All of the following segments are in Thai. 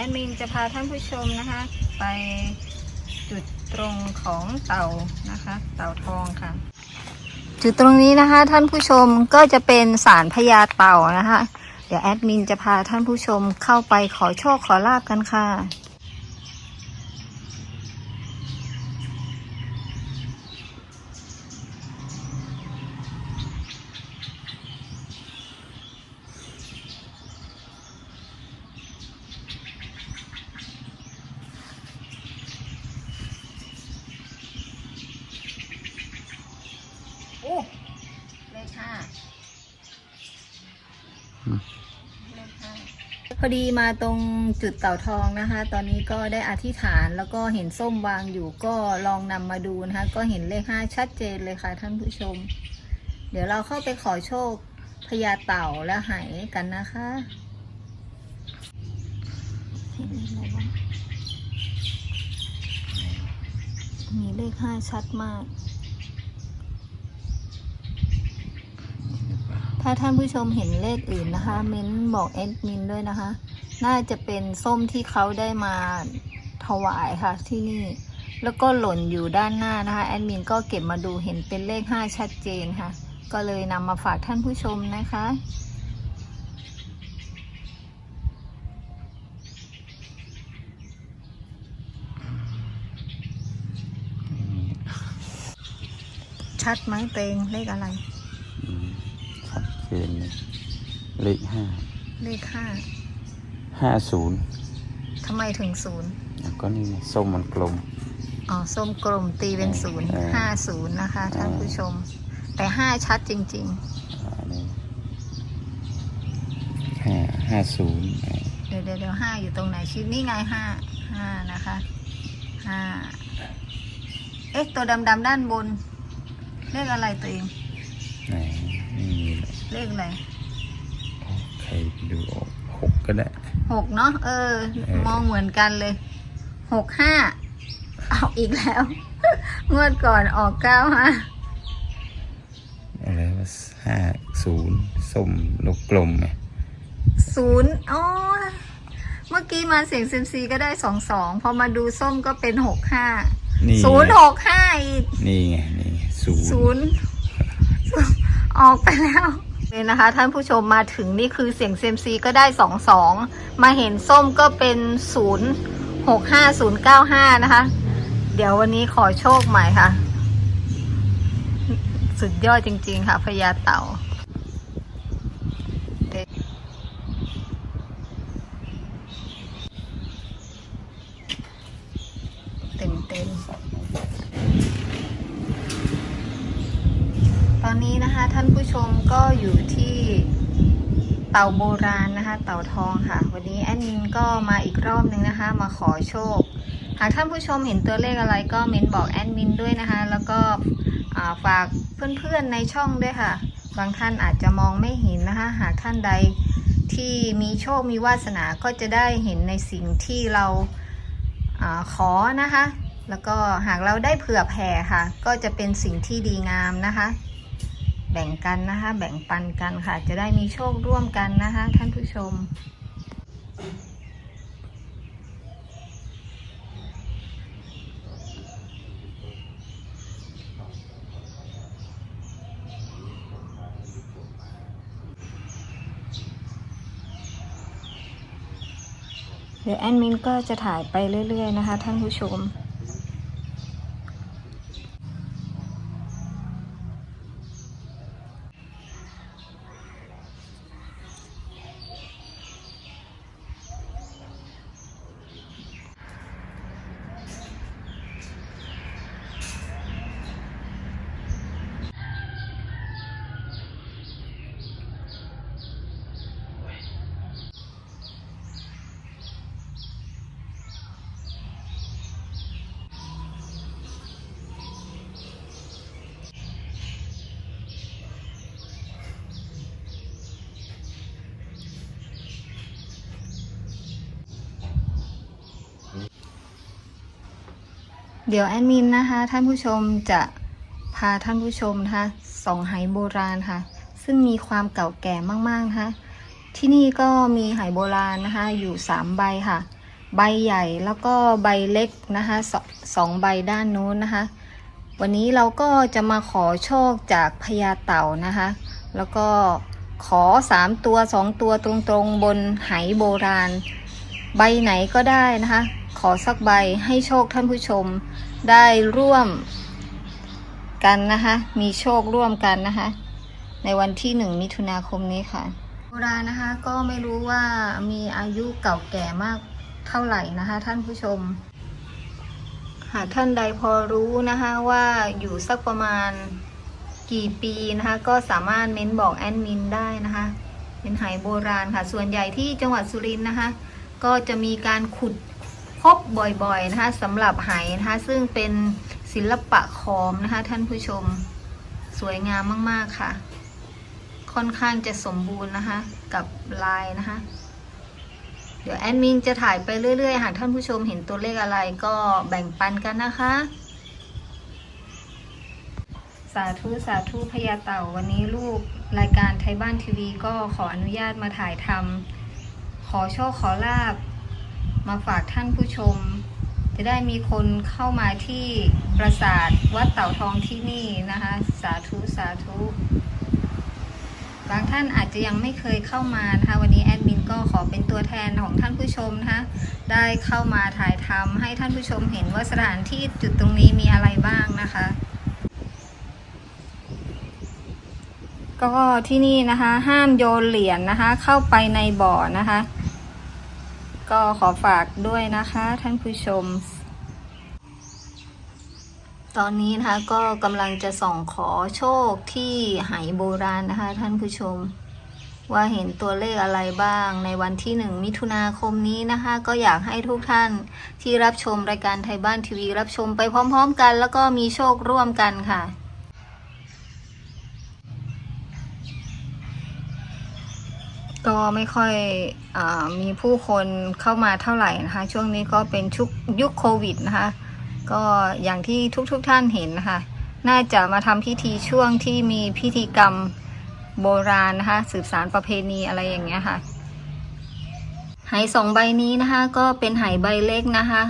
อดมินจะพาท่านผู้ชมนะคะ ไปจุดตรงของเต่านะคะ เต่าทองค่ะ จุดตรงนี้นะคะ ท่านผู้ชมก็จะเป็นศาลพญาเต่านะคะ เดี๋ยวแอดมินจะพาท่านผู้ชมเข้าไปขอโชคขอลาบกันค่ะ โอ้เลขห้า อืม เลขห้า พอดีมาตรงจุดเต่าทองนะคะ ตอนนี้ก็ได้อธิษฐานแล้วก็เห็นส้มวางอยู่ก็ลองนำมาดูนะคะ ก็เห็นเลขห้าชัดเจนเลยค่ะท่านผู้ชม เดี๋ยวเราเข้าไปขอโชคพญาเต่าและไหกันนะคะมีเลขห้าชัดมาก ถ้าท่านผู้ชมเห็นเลขอื่นนะคะ เม้นบอกแอดมินด้วยนะคะ น่าจะเป็นส้มที่เขาได้มาถวายค่ะที่นี่ แล้วก็หล่นอยู่ด้านหน้านะคะ แอดมินก็เก็บมาดูเห็นเป็นเลข 5 ชัดเจนค่ะ ก็เลยนำมาฝากท่านผู้ชมนะคะ ชัดไหมเตงเลขอะไร ชัดเจนเลยเลขห้าเลขห้าห้าศูนย์ทำไมถึงศูนย์แล้วก็นี่ไงส้มมันกลม อ๋อ ส้มกลมตีเป็นศูนย์เออ ห้าศูนย์นะคะเออท่านผู้ชม แต่ห้าชัดจริง อันนี้ห้าห้าศูนย์ๆเดี๋ยวเดี๋ยวเดี๋ยวห้าอยู่ตรงไหนชิดนี่ไงห้าห้านะคะห้าเอ๊ะ ตัวดำดำๆด้านบนเลขอะไรตัวเอง ไหนไม่มี เลยเลขอะไรใครดูออกหกก็ได้หกเนาะเออเออ มองเหมือนกันเลยหกห้าเอาอีกแล้ว งวดก่อนออกเก้าฮะอะไรว่าห้าศูนย์ส้มลูกกลมไงศูนย์อ๋อเมื่อกี้มาเสียงเซมซีก็ได้สองสองพอมาดูส้มก็เป็นหกห้านี่ศูนย์หกห้าอีก นี่ไง นี่ไงศูนย์ศูนย์ออกไปแล้ว เลยนะคะ ท่านผู้ชมมาถึงนี่คือเสียงเซมซีก็ได้สองสองมาเห็นส้มก็เป็นศูนย์หกห้าศูนย์เก้าห้านะคะ เดี๋ยววันนี้ขอโชคใหม่ค่ะ สุดยอดจริง ๆ ค่ะพญาเต่า เต็มเต็มๆตอ นะคะท่านผู้ชมก็อยู่ที่เต่าโบราณนะคะ เต่าทองค่ะ วันนี้แอดมินก็มาอีกรอบหนึ่งนะคะ มาขอโชค หากท่านผู้ชมเห็นตัวเลขอะไรก็เม้นบอกแอดมินด้วยนะคะ แล้วก็ฝากเพื่อนๆในช่องด้วยค่ะ บางท่านอาจจะมองไม่เห็นนะคะ หากท่านใดที่มีโชคมีวาสนาก็จะได้เห็นในสิ่งที่เราอาขอนะคะ แล้วก็หากเราได้เผื่อแผ่ค่ะ ก็จะเป็นสิ่งที่ดีงามนะคะ แบ่งกันนะคะ แบ่งปันกันค่ะ จะได้มีโชคร่วมกันนะคะ ท่านผู้ชม เดี๋ยวแอดมินก็จะถ่ายไปเรื่อย ๆ นะคะ ท่านผู้ชม เดี๋ยวแอดมินนะคะ ท่านผู้ชมจะพาท่านผู้ชมนะคะสองไหโบราณค่ะ ซึ่งมีความเก่าแก่มากๆนะคะที่นี่ก็มีไหโบราณนะคะ อยู่สามใบค่ะ ใบใหญ่แล้วก็ใบเล็กนะคะสสองใบด้านนู้นนะคะ วันนี้เราก็จะมาขอโชคจากพญาเต่านะคะ แล้วก็ขอสามตัวสองตัวตรงๆบนไหโบราณ ใบไหนก็ได้นะคะ ขอสักใบให้โชคท่านผู้ชมได้ร่วมกันนะคะ มีโชคร่วมกันนะคะ ในวันที่หนึ่งมิถุนาคมนี้ค่ะโบราณนะคะก็ไม่รู้ว่ามีอายุเก่าแก่มากเท่าไหร่นะคะ ท่านผู้ชม หากท่านใดพอรู้นะคะว่าอยู่สักประมาณกี่ปีนะคะ ก็สามารถเม้นบอกแอดมินได้นะคะ เป็นไหโบราณค่ะ ส่วนใหญ่ที่จังหวัดสุรินทร์นะคะ ก็จะมีการขุด พบบ่อยๆนะคะสำหรับไหนะคะซึ่งเป็นศิลปะคอมนะคะท่านผู้ชมสวยงามมากๆค่ะ ค่อนข้างจะสมบูรณ์นะคะกับลายนะคะ เดี๋ยวแอดมินจะถ่ายไปเรื่อยๆ หากท่านผู้ชมเห็นตัวเลขอะไรก็แบ่งปันกันนะคะ สาธุสาธุพญาเต่าวันนี้ลูกรายการไทยบ้านทีวีก็ขออนุญาตมาถ่ายทำขอโชคขอลาบ มาฝากท่านผู้ชม จะได้มีคนเข้ามาที่ปราสาทวัดเต่าทองที่นี่นะคะ สาธุสาธุบางท่านอาจจะยังไม่เคยเข้ามานะคะวันนี้แอดมินก็ขอเป็นตัวแทนของท่านผู้ชมนะคะได้เข้ามาถ่ายทำให้ท่านผู้ชมเห็นว่าสถานที่จุดตรงนี้มีอะไรบ้างนะคะ ก็ที่นี่นะคะห้ามโยนเหรียญนะคะ เข้าไปในบ่อนะคะ ก็ขอฝากด้วยนะคะท่านผู้ชม ตอนนี้นะคะก็กำลังจะส่องขอโชคที่ไหโบราณนะคะ ท่านผู้ชม ว่าเห็นตัวเลขอะไรบ้าง ในวันที่หนึ่งมิถุนาคมนี้นะคะ ก็อยากให้ทุกท่านที่รับชมรายการไทยบ้านทีวี รับชมไปพร้อม ๆ กัน แล้วก็มีโชคร่วมกันค่ะ ก็ไม่ค่อยอมีผู้คนเข้ามาเท่าไหร่นะคะ ช่วงนี้ก็เป็นชุกยุคโควิดนะคะ ก็อย่างที่ทุกๆทท่านเห็นนะคะ น่าจะมาทำพิธีช่วงที่มีพิธีกรรมโบราณนะคะ สืบสารประเพณีอะไรอย่างเงี้ยค่ะไหสองใบนี้นะคะก็เป็นไหใบเล็กนะคะ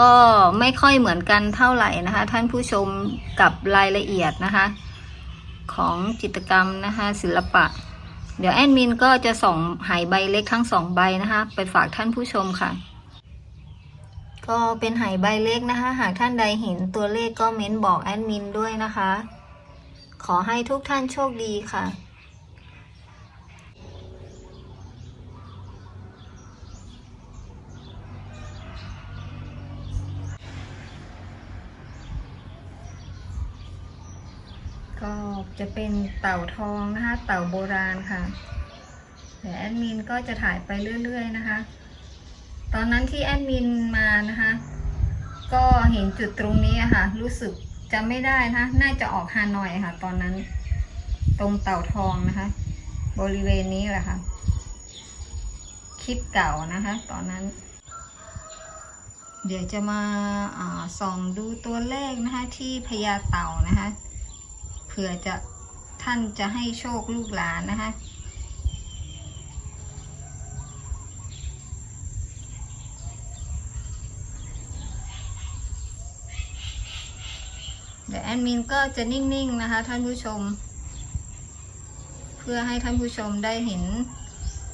ก็ไม่ค่อยเหมือนกันเท่าไหร่นะคะ ท่านผู้ชมกับรายละเอียดนะคะ ของจิตกรรมนะคะ ศิลปะ เดี๋ยวแอดมินก็จะส่งหายใบเล็กทั้งสองใบนะคะ ไปฝากท่านผู้ชมค่ะ ก็เป็นหายใบเล็กนะคะ หากท่านใดเห็นตัวเลขก็เม้นบอกแอดมินด้วยนะคะ ขอให้ทุกท่านโชคดีค่ะ ก็จะเป็นเต่าทองนะคะ เต่าโบราณค่ะเดี๋ยวแอดมินก็จะถ่ายไปเรื่อย ๆ นะคะ ตอนนั้นที่แอดมินมานะคะ ก็เห็นจุดตรงนี้ค่ะ รู้สึกจะไม่ได้นะน่าจะออกฮานอยค่ะ ตอนนั้นตรงเต่าทองนะคะ บริเวณนี้แหละค่ะ คลิปเก่านะคะ ตอนนั้น เดี๋ยวจะมาส่องดูตัวเลขนะคะ ที่พญาเต่านะคะ ผื่อจะท่านจะให้โชคลูกหลานนะคะ เดี๋ยวแอดมินก็จะนิ่งๆนะคะท่านผู้ชม เพื่อให้ท่านผู้ชมได้เห็น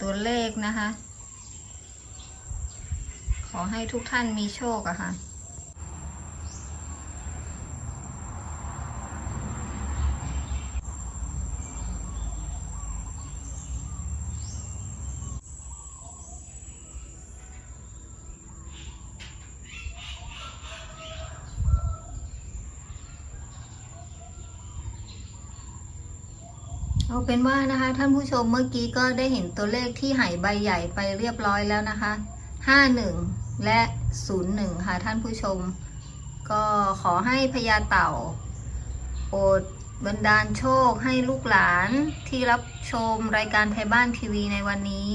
ตัวเลขนะคะ ขอให้ทุกท่านมีโชคอะค่ะ เอาเป็นว่านะคะ ท่านผู้ชมเมื่อกี้ก็ได้เห็นตัวเลขที่ไหใบใหญ่ไปเรียบร้อยแล้วนะคะห้าหนึ่งและศูนย์หนึ่งค่ะท่านผู้ชม ก็ขอให้พญาเต่าโปรดบันดาลโชคให้ลูกหลานที่รับชมรายการไทยบ้านทีวีในวันนี้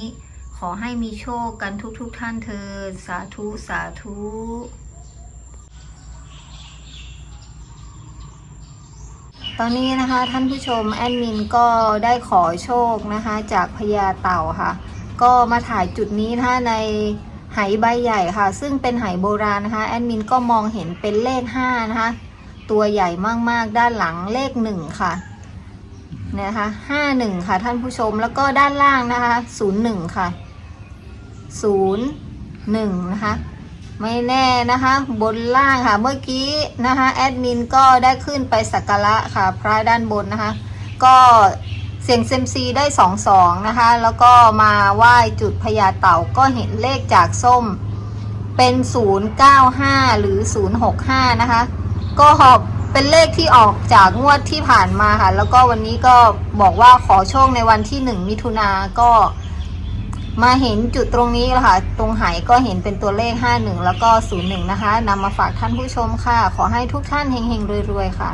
ขอให้มีโชคกันทุกๆทท่านเถิดสาธุ สาธุ ตอนนี้นะคะท่านผู้ชมแอดมินก็ได้ขอโชคนะคะ จากพญาเต่าค่ะ ก็มาถ่ายจุดนี้นะคะในไหไหใบใหญ่ค่ะ ซึ่งเป็นไหโบราณนะคะแอดมินก็มองเห็นเป็นเลข5นะคะ ตัวใหญ่มากๆด้านหลังเลข 1 ค่ะเนี่ยนะคะ51 ค่ะท่านผู้ชมแล้วก็ด้านล่างนะคะ 01 ค่ะ 01 นะคะ ไม่แน่นะคะ บนล่างค่ะ เมื่อกี้นะคะแอดมินก็ได้ขึ้นไปสักการะค่ะ พระด้านบนนะคะ ก็เสียงเซมซีได้สองสองนะคะ แล้วก็มาไหว้จุดพญาเต่าก็เห็นเลขจากส้มเป็น 095 หรือ 065 นะคะ ก็เป็นเลขที่ออกจากงวดที่ผ่านมาค่ะ แล้วก็วันนี้ก็บอกว่าขอโชคในวันที่ 1 มิถุนาก็ มาเห็นจุดตรงนี้แล้วค่ะ ตรงไหก็เห็นเป็นตัวเลข 51 แล้วก็ 01 นะคะนำมาฝากท่านผู้ชมค่ะ ขอให้ทุกท่านเฮงๆรวยๆค่ะ